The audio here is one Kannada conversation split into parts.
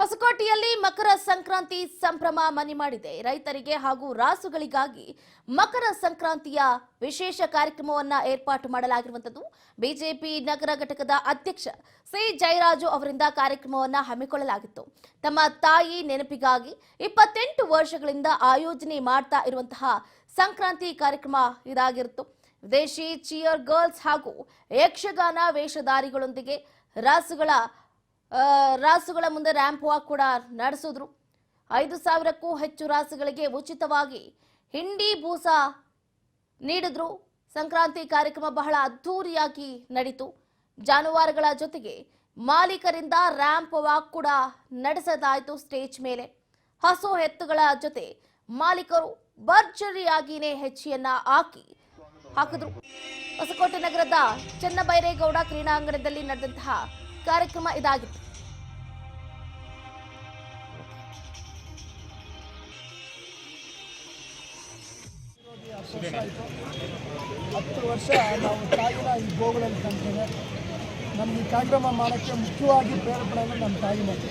ಹೊಸಕೋಟೆಯಲ್ಲಿ ಮಕರ ಸಂಕ್ರಾಂತಿ ಸಂಭ್ರಮ ಮನೆ ಮಾಡಿದೆ. ರೈತರಿಗೆ ಹಾಗೂ ರಾಸುಗಳಿಗಾಗಿ ಮಕರ ಸಂಕ್ರಾಂತಿಯ ವಿಶೇಷ ಕಾರ್ಯಕ್ರಮವನ್ನ ಏರ್ಪಾಟು ಮಾಡಲಾಗಿರುವಂತದ್ದು ಬಿಜೆಪಿ ನಗರ ಘಟಕದ ಅಧ್ಯಕ್ಷ ಸಿ. ಜಯರಾಜು ಅವರಿಂದ ಕಾರ್ಯಕ್ರಮವನ್ನ ಹಮ್ಮಿಕೊಳ್ಳಲಾಗಿತ್ತು. ತಮ್ಮ ತಾಯಿ ನೆನಪಿಗಾಗಿ ಇಪ್ಪತ್ತೆಂಟು ವರ್ಷಗಳಿಂದ ಆಯೋಜನೆ ಮಾಡ್ತಾ ಇರುವಂತಹ ಸಂಕ್ರಾಂತಿ ಕಾರ್ಯಕ್ರಮ ಇದಾಗಿರುತ್ತು. ವಿದೇಶಿ ಚಿಯರ್ ಗರ್ಲ್ಸ್ ಹಾಗೂ ಯಕ್ಷಗಾನ ವೇಷಧಾರಿಗಳೊಂದಿಗೆ ರಾಸುಗಳ ರಾಸುಗಳ ಮುಂದೆ ರ್ಯಾಂಪ್ ವಾಕ್ ಕೂಡ ನಡೆಸಿದ್ರು. ಐದು ಸಾವಿರಕ್ಕೂ ಹೆಚ್ಚು ರಾಸುಗಳಿಗೆ ಉಚಿತವಾಗಿ ಹಿಂಡಿ ಭೂಸ ನೀಡಿದ್ರು. ಸಂಕ್ರಾಂತಿ ಕಾರ್ಯಕ್ರಮ ಬಹಳ ಅದ್ಧೂರಿಯಾಗಿ ನಡೀತು. ಜಾನುವಾರುಗಳ ಜೊತೆಗೆ ಮಾಲೀಕರಿಂದ ರ್ಯಾಂಪ್ ವಾಕ್ ಕೂಡ ನಡೆಸದಾಯಿತು ಸ್ಟೇಜ್ ಮೇಲೆ. ಹಸು ಎತ್ತುಗಳ ಜೊತೆ ಮಾಲೀಕರು ಭರ್ಜರಿಯಾಗಿನೇ ಹೆಚ್ಚಿಯನ್ನ ಹಾಕಿ ಹಾಕಿದ್ರು. ಹೊಸಕೋಟೆ ನಗರದ ಚನ್ನಬೈರೇಗೌಡ ಕ್ರೀಡಾಂಗಣದಲ್ಲಿ ನಡೆದಂತಹ ಕಾರ್ಯಕ್ರಮ ಇದಾಗಿತ್ತು. ಹತ್ತು ವರ್ಷ ನಾವು ತಾಯಿನ ಈ ಗೋಗಳಲ್ಲಿ ನಮ್ಗೆ ಈ ಕಾರ್ಯಕ್ರಮ ಮಾಡೋಕ್ಕೆ ಮುಖ್ಯವಾಗಿ ಪ್ರೇರೇಪಣೆ ನಮ್ಮ ತಾಯಿ ಮತ್ತು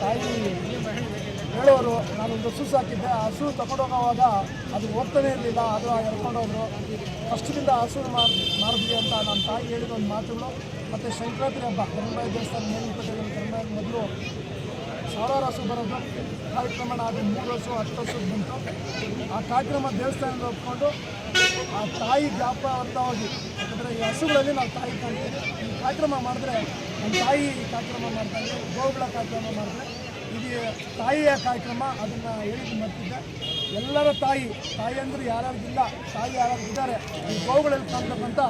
ತಾಯಿ ಹೇಳೋರು ನಾನೊಂದು ಹಸು ಸಾಕಿದ್ದೆ. ಆ ಹಸು ತಗೊಂಡೋಗೋವಾಗ ಅದು ಓದ್ತಾನೇ ಇರಲಿಲ್ಲ ಅದು ಎಳ್ಕೊಂಡೋದ್ರು ಕಷ್ಟದಿಂದ ಹಸು ಮಾಡಿ ಮಾರಿದ್ವಿ ಅಂತ ನಮ್ಮ ತಾಯಿ ಹೇಳಿದ ಒಂದು ಮಾತುಗಳು. ಮತ್ತು ಸಂಕ್ರಾಂತಿ ಹಬ್ಬ ಕರಂಬಾಯಿ ದೇವಸ್ಥಾನ ಮೇಲಿಪೇಟೆಯಲ್ಲಿ ಕರಂಬಾಯಿ ಮೊದಲು ಸಾವಿರಾರು ಹಸು ಬರೋದು. ಕಾರ್ಯಕ್ರಮ ಅದು ಮೂರು ಹಸು, ಹತ್ತು ಹಸು ಬಂತು. ಆ ಕಾರ್ಯಕ್ರಮ ದೇವಸ್ಥಾನದಲ್ಲಿ ಒಪ್ಕೊಂಡು ಆ ತಾಯಿ ಜ್ಞಾಪಕವಾಗಿ ಯಾಕಂದರೆ ಈ ಹಸುಗಳಲ್ಲಿ ನಾವು ತಾಯಿ ಕಾಣ್ತೀವಿ ಈ ಕಾರ್ಯಕ್ರಮ ಮಾಡಿದ್ರೆ ನಮ್ಮ ತಾಯಿ ಕಾರ್ಯಕ್ರಮ ಮಾಡ್ತಾರೆ ಗೋವುಗಳ ಕಾರ್ಯಕ್ರಮ ಮಾಡಿದ್ರೆ ಇದು ತಾಯಿಯ ಕಾರ್ಯಕ್ರಮ, ಅದನ್ನು ಹೇಳಿದ್ದು ಮಾಡ್ತಿದ್ದೆ ಎಲ್ಲರ ತಾಯಿ ತಾಯಿ ಅಂದರೆ ಯಾರ್ಯಾರಿಗಿಲ್ಲ ತಾಯಿ ಯಾರ್ಯಾರು ಇದ್ದಾರೆ, ಈ ಗೋವುಗಳಲ್ಲಿ ಕಾಣ್ತಕ್ಕಂಥ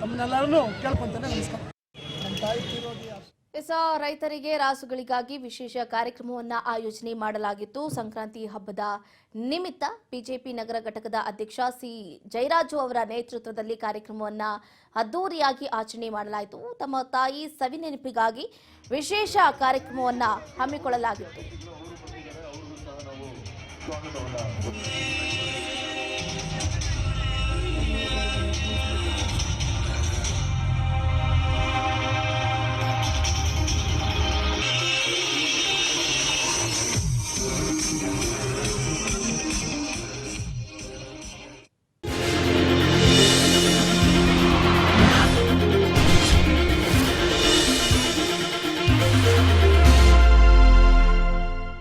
ತಮ್ಮನ್ನೆಲ್ಲರನ್ನೂ ಕೇಳ್ಕೊತಾನೆ ನಮಸ್ಕಾರ. ನಮ್ಮ ತಾಯಿ ಅಷ್ಟು ಎಸ ರೈತರಿಗೆ ರಾಸುಗಳಿಗಾಗಿ ವಿಶೇಷ ಕಾರ್ಯಕ್ರಮವನ್ನು ಆಯೋಜನೆ ಮಾಡಲಾಗಿತ್ತು. ಸಂಕ್ರಾಂತಿ ಹಬ್ಬದ ನಿಮಿತ್ತ ಬಿಜೆಪಿ ನಗರ ಘಟಕದ ಅಧ್ಯಕ್ಷ ಸಿ ಜಯರಾಜು ಅವರ ನೇತೃತ್ವದಲ್ಲಿ ಕಾರ್ಯಕ್ರಮವನ್ನು ಅದ್ದೂರಿಯಾಗಿ ಆಚರಣೆ ಮಾಡಲಾಯಿತು. ತಮ್ಮ ತಾಯಿ ಸವಿ ನೆನಪಿಗಾಗಿ ವಿಶೇಷ ಕಾರ್ಯಕ್ರಮವನ್ನು ಹಮ್ಮಿಕೊಳ್ಳಲಾಗಿತ್ತು.